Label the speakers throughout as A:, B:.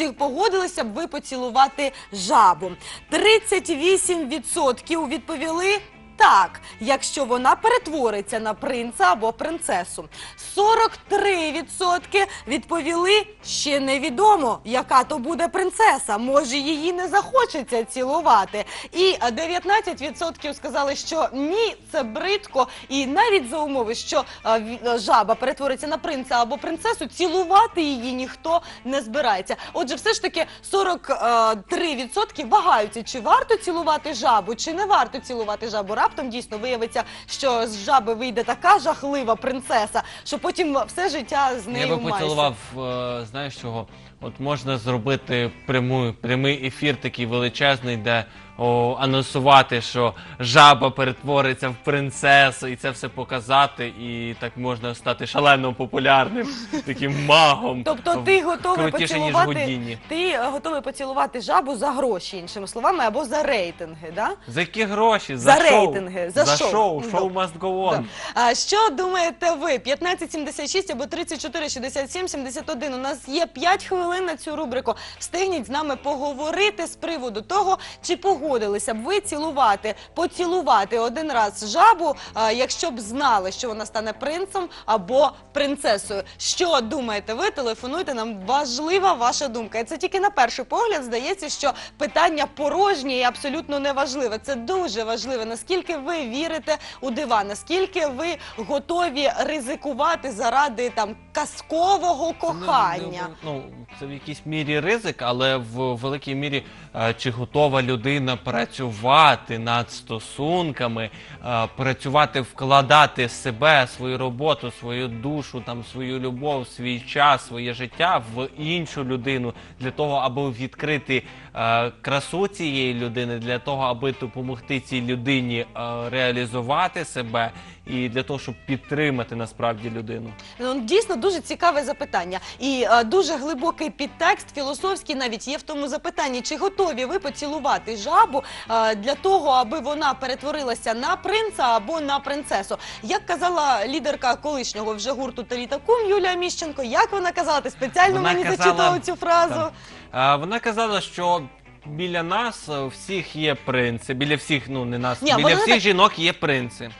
A: Чи погодилися б ви поцілувати жабу? 38% відповіли. Так, якщо вона перетвориться на принца або принцесу. 43% відповіли ще невідомо, яка то буде принцеса. Може, її не захочеться цілувати. І е, 19% сказали, що ні, це бридко. І навіть за умови, що е, е, жаба перетвориться на принца або принцесу, цілувати її ніхто не збирається. Отже, все ж таки 43% вагаються, чи варто цілувати жабу, чи не варто цілувати жабу. Раптом дійсно виявиться, що з жаби вийде така жахлива принцеса, що потім все життя з нею
B: Я би поцілував, е, знаєш чого? От можна зробити пряму, прямий ефір такий величезний, де о, анонсувати, що жаба перетвориться в принцесу, і це все показати, і так можна стати шалено популярним таким магом.
A: Тобто ти готовий
B: крутіше, ніж
A: поцілувати, ти е, готовий поцілувати жабу за гроші, іншими словами, або за рейтинги, да?
B: За які гроші? За,
A: За
B: шоу.
A: рейтинги, за шоу.
B: шоу.
A: Ну,
B: Шоу must go on.
A: А що думаєте ви? 1576 або 34 67 71. У нас є 5 хвилин на цю рубрику. Встигніть з нами поговорити з приводу того, чи погодилися б ви цілувати, поцілувати один раз жабу, якщо б знали, що вона стане принцем або принцесою. Що думаєте ви? Телефонуйте нам. Важлива ваша думка. І це тільки на перший погляд здається, що питання порожнє і абсолютно неважливе. Це дуже важливе. Наскільки ви вірите у дива, наскільки ви готові ризикувати заради там казкового кохання.
B: Ну, ну, це в якійсь мірі ризик, але в великій мірі е, чи готова людина працювати над стосунками, е, працювати, вкладати себе, свою роботу, свою душу, там свою любов, свій час, своє життя в іншу людину для того, аби відкрити е, красу цієї людини, для того, аби допомогти цій людині е, реалізувати себе і для того, щоб підтримати насправді людину.
A: Ну, дійсно дуже цікаве запитання. І дуже глибокий підтекст, філософський навіть є в тому запитанні, чи готові ви поцілувати жабу е, для того, аби вона перетворилася на принца або на принцесу. Як казала лідерка колишнього вже гурту Талітакум Юлія Міщенко, як вона казала, ти спеціально
B: Вона
A: мені
B: казала-
A: зачитала цю фразу.
B: Так. А, Вона казала, що біля нас е, всіх є принци. Біля всіх, ну не нас,
A: Ні,
B: біля
A: вона
B: всіх
A: так-
B: жінок є принци.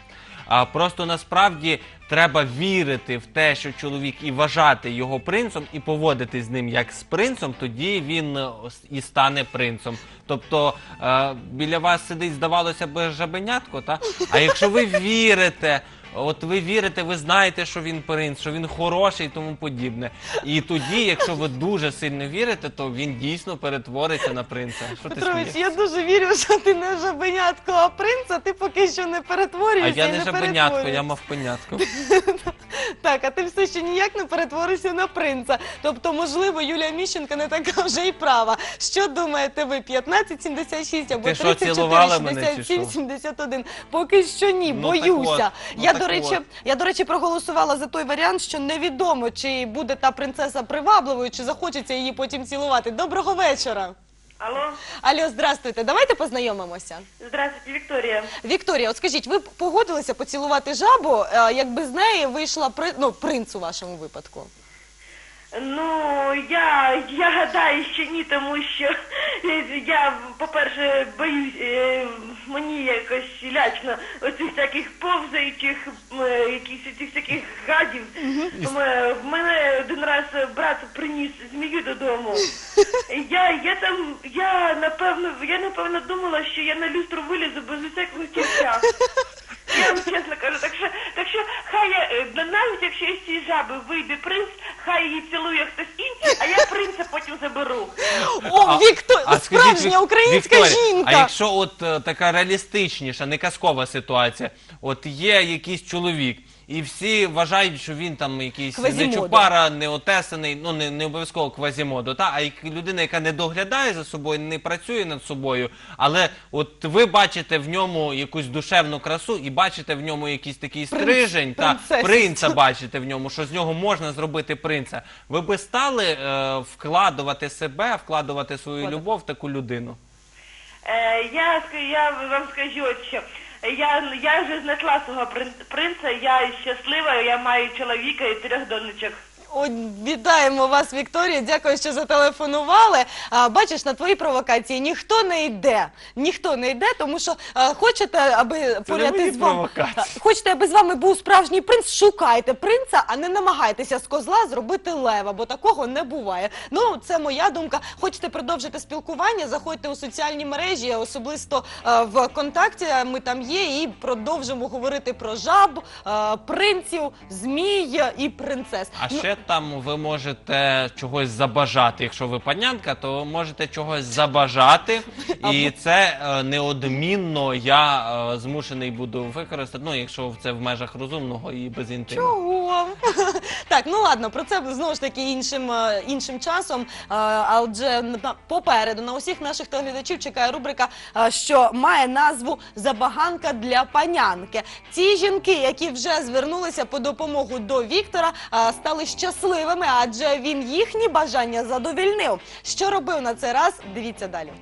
B: А просто насправді треба вірити в те, що чоловік і вважати його принцем, і поводити з ним як з принцем, тоді він е, і стане принцем. Тобто е, біля вас сидить, здавалося б, жабенятко, та? а якщо ви вірите. От ви вірите, ви знаєте, що він принц, що він хороший і тому подібне. І тоді, якщо ви дуже сильно вірите, то він дійсно перетвориться на принца. Що ти
A: Петрович,
B: смієш?
A: я дуже вірю, що ти не жабенятко, а принца ти поки що не
B: А я
A: і
B: не
A: не
B: жабенятко, я мав мавпенятко.
A: Так, а ти все ще ніяк не перетворився на принца. Тобто, можливо, Юлія Міщенка не така вже і права. Що думаєте ви? 1576 або
B: Ти що, цілувала мене чи що?
A: 71? Поки що ні,
B: Ну, так
A: боюся.
B: от, ну,
A: я,
B: так
A: до речі,
B: от.
A: я, до речі, проголосувала за той варіант, що невідомо, чи буде та принцеса привабливою, чи захочеться її потім цілувати. Доброго вечора.
C: Алло,
A: Алло, здравствуйте. Давайте познайомимося.
C: здравствуйте, Вікторія.
A: Вікторія, от скажіть, ви б погодилися поцілувати жабу, е, якби з неї вийшла при... ну, принц у вашому випадку?
C: Ну, я, я гадаю, що ні, тому що е, я, по-перше, боюсь, е, мені якось лячно оцих всяких повзаючих, е, цих всяких гадів. Тому В мене один раз брат приніс змію додому. Я, я там, я напевно, я напевно думала, що я на люстру вилізу без усякого кінця. Я вам чесно кажу, так що, так що хай я, е, навіть якщо із цієї жаби вийде принц, хай її цілує хтось інший, а я принца потім заберу.
A: О, Вікто...
B: а скажіть,
A: справжня
B: Вік-
A: українська
B: Вікторія,
A: жінка!
B: А якщо от е, така реалістичніша, не казкова ситуація, от є якийсь чоловік, і всі вважають, що він там якийсь
A: Квазімодо.
B: не чупара, не отесаний, ну не, не обов'язково квазімодо, та, а як людина, яка не доглядає за собою, не працює над собою, але от ви бачите в ньому якусь душевну красу і бачите в ньому якийсь такий
A: Принц-
B: стрижень, та
A: принцесу.
B: принца бачите в ньому, що з нього можна зробити принца. Ви би стали е, вкладувати себе, вкладувати свою
A: Вкладати.
B: любов в таку людину?
C: Е, я, я вам скажу от що. Я, я вже знайшла свого прин- принца, я щаслива, я маю чоловіка і трьох донечок.
A: Вітаємо вас, Вікторія. Дякую, що зателефонували. А, бачиш, на твої провокації ніхто не йде. Ніхто не йде, тому що а, хочете, аби поряд
B: мої
A: із вами
B: провокації.
A: Хочете, аби з вами був справжній принц. Шукайте принца, а не намагайтеся з козла зробити лева, бо такого не буває. Ну, це моя думка. Хочете продовжити спілкування? Заходьте у соціальні мережі, особисто в контакті. Ми там є, і продовжимо говорити про жаб, принців, змій і принцес.
B: А
A: Ну,
B: ще там ви можете чогось забажати. Якщо ви панянка, то ви можете чогось забажати, і це е, неодмінно я е, змушений буду використати. Ну, якщо це в межах розумного і без інтиму.
A: Чого? так, ну ладно, про це знову ж таки іншим, е, іншим часом. Е, Адже на- попереду на усіх наших телеглядачів чекає рубрика, е, що має назву Забаганка для панянки. Ті жінки, які вже звернулися по допомогу до Віктора, е, стали щасливими, адже він їхні бажання задовільнив. Що робив на цей раз? Дивіться далі.